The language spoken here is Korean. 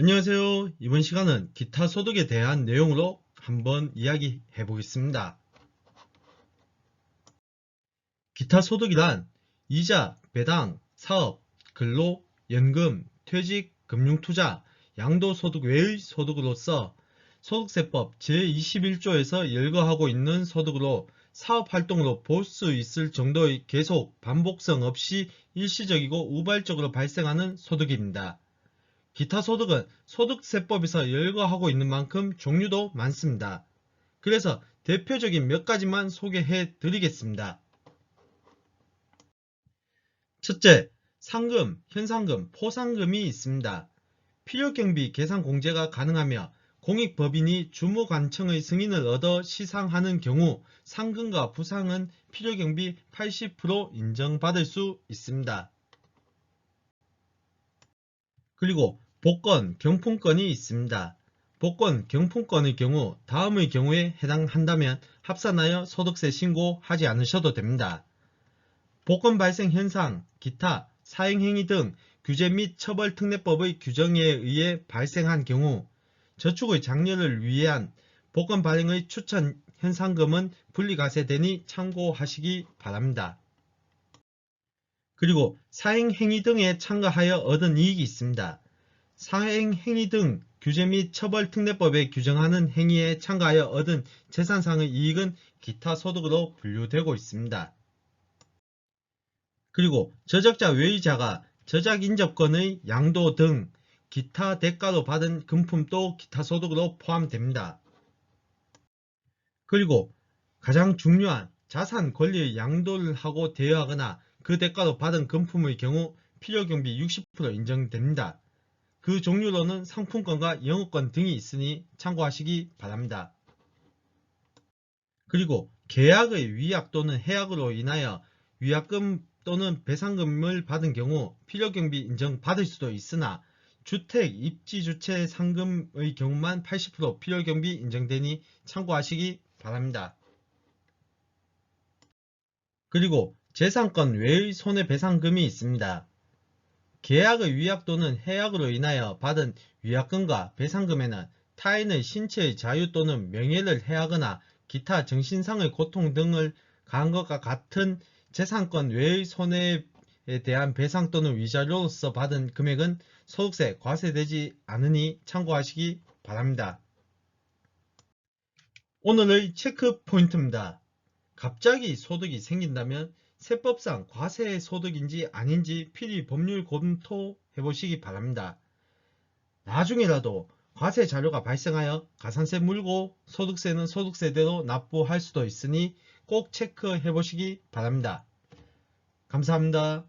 안녕하세요. 이번 시간은 기타 소득에 대한 내용으로 한번 이야기해 보겠습니다. 기타 소득이란 이자, 배당, 사업, 근로, 연금, 퇴직, 금융투자, 양도소득 외의 소득으로서 소득세법 제21조에서 열거하고 있는 소득으로 사업활동으로 볼 수 있을 정도의 계속 반복성 없이 일시적이고 우발적으로 발생하는 소득입니다. 기타 소득은 소득세법에서 열거하고 있는 만큼 종류도 많습니다. 그래서 대표적인 몇 가지만 소개해 드리겠습니다. 첫째, 상금, 현상금, 포상금이 있습니다. 필요경비 계산 공제가 가능하며 공익법인이 주무관청의 승인을 얻어 시상하는 경우 상금과 부상은 필요경비 80% 인정받을 수 있습니다. 그리고 복권, 경품권이 있습니다. 복권, 경품권의 경우 다음의 경우에 해당한다면 합산하여 소득세 신고하지 않으셔도 됩니다. 복권 발생 현상, 기타, 사행행위 등 규제 및 처벌특례법의 규정에 의해 발생한 경우 저축의 장려를 위한 복권 발행의 추천 현상금은 분리과세되니 참고하시기 바랍니다. 그리고 사행 행위 등에 참가하여 얻은 이익이 있습니다. 사행 행위 등 규제 및 처벌 특례법에 규정하는 행위에 참가하여 얻은 재산상의 이익은 기타 소득으로 분류되고 있습니다. 그리고 저작자 외의자가 저작 인접권의 양도 등 기타 대가로 받은 금품도 기타 소득으로 포함됩니다. 그리고 가장 중요한 자산 권리의 양도를 하고 대여하거나 그 대가로 받은 금품의 경우 필요경비 60% 인정됩니다. 그 종류로는 상품권과 영업권 등이 있으니 참고하시기 바랍니다. 그리고 계약의 위약 또는 해약으로 인하여 위약금 또는 배상금을 받은 경우 필요경비 인정받을 수도 있으나 주택 입지 주체 상금의 경우만 80% 필요경비 인정되니 참고하시기 바랍니다. 그리고 재산권 외의 손해배상금이 있습니다. 계약의 위약 또는 해약으로 인하여 받은 위약금과 배상금에는 타인의 신체의 자유 또는 명예를 해하거나 기타 정신상의 고통 등을 가한 것과 같은 재산권 외의 손해에 대한 배상 또는 위자료로서 받은 금액은 소득세 과세되지 않으니 참고하시기 바랍니다. 오늘의 체크 포인트입니다. 갑자기 소득이 생긴다면 세법상 과세 소득인지 아닌지 필히 법률 검토해 보시기 바랍니다. 나중에라도 과세 자료가 발생하여 가산세 물고 소득세는 소득세대로 납부할 수도 있으니 꼭 체크해 보시기 바랍니다. 감사합니다.